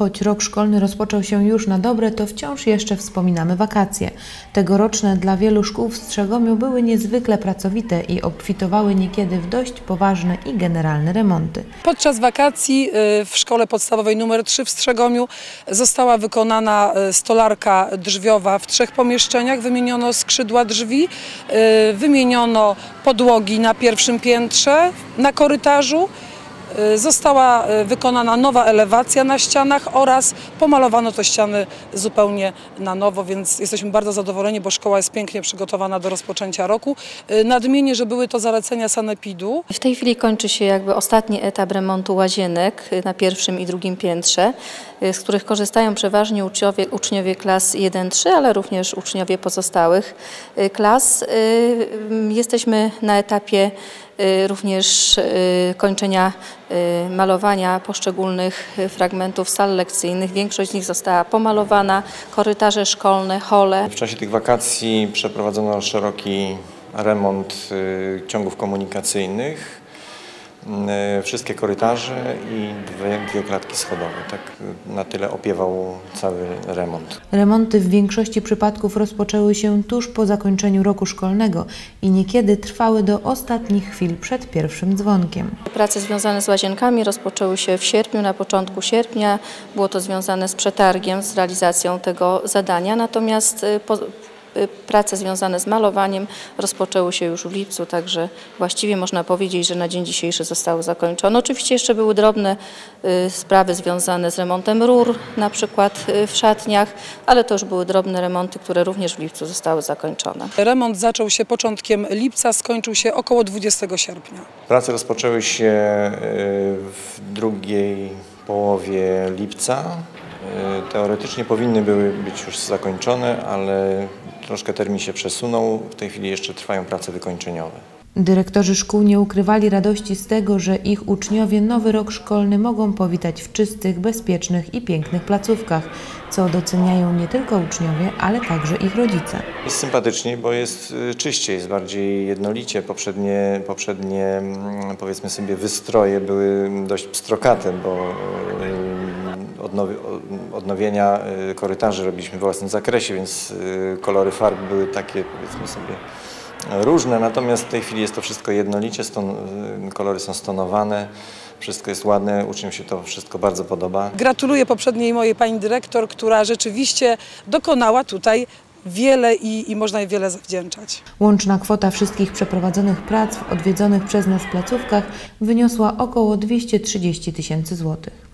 Choć rok szkolny rozpoczął się już na dobre, to wciąż jeszcze wspominamy wakacje. Tegoroczne dla wielu szkół w Strzegomiu były niezwykle pracowite i obfitowały niekiedy w dość poważne i generalne remonty. Podczas wakacji y, w szkole podstawowej nr 3 w Strzegomiu została wykonana y, stolarka drzwiowa w trzech pomieszczeniach. Wymieniono skrzydła drzwi, y, wymieniono podłogi na pierwszym piętrze, na korytarzu. Y, Została y, wykonana nowa elewacja na ścianach oraz pomalowano te ściany zupełnie na nowo, więc jesteśmy bardzo zadowoleni, bo szkoła jest pięknie przygotowana do rozpoczęcia roku. Y, Nadmienię, że były to zalecenia sanepidu. W tej chwili kończy się jakby ostatni etap remontu łazienek na pierwszym i drugim piętrze, z których korzystają przeważnie uczniowie, uczniowie klas 1-3, ale również uczniowie pozostałych klas. Jesteśmy na etapie również y, kończenia y, malowania poszczególnych y, fragmentów sal lekcyjnych. Większość z nich została pomalowana, korytarze szkolne, hole. W czasie tych wakacji przeprowadzono szeroki remont y, ciągów komunikacyjnych, y, wszystkie korytarze i dwie, dwie klatki schodowe. Tak y, na tyle opiewał cały remont. Remonty w większości przypadków rozpoczęły się tuż po zakończeniu roku szkolnego i niekiedy trwały do ostatnich chwil przed pierwszym dzwonkiem. Prace związane z łazienkami rozpoczęły się w sierpniu, na początku sierpnia. Było to związane z przetargiem, z realizacją tego zadania, natomiast y, po, y, prace związane z malowaniem rozpoczęły się już w lipcu, także właściwie można powiedzieć, że na dzień dzisiejszy zostały zakończone. Oczywiście jeszcze były drobne y, sprawy związane z remontem rur, na przykład y, w szatniach, ale to już były drobne remonty, które również w lipcu zostały zakończone. Remont zaczął się początkiem lipca, skończył się około 20 sierpnia. Prace rozpoczęły się y, w drugiej połowie lipca. Y, Teoretycznie powinny były być już zakończone, ale troszkę termin się przesunął. W tej chwili jeszcze trwają prace wykończeniowe. Dyrektorzy szkół nie ukrywali radości z tego, że ich uczniowie nowy rok szkolny mogą powitać w czystych, bezpiecznych i pięknych placówkach, co doceniają nie tylko uczniowie, ale także ich rodzice. Jest sympatycznie, bo jest y, czyściej, jest bardziej jednolicie. Poprzednie, poprzednie mm, powiedzmy sobie wystroje były dość pstrokate, bo y, odnowi, odnowienia y, korytarzy robiliśmy w własnym zakresie, więc y, kolory farb były takie powiedzmy sobie różne. Natomiast w tej chwili jest to wszystko jednolicie, ston, y, kolory są stonowane, wszystko jest ładne, uczniom się to wszystko bardzo podoba. Gratuluję poprzedniej mojej pani dyrektor, która rzeczywiście dokonała tutaj wiele i, i można jej wiele zawdzięczać. Łączna kwota wszystkich przeprowadzonych prac w odwiedzonych przez nas placówkach wyniosła około 230 tysięcy złotych.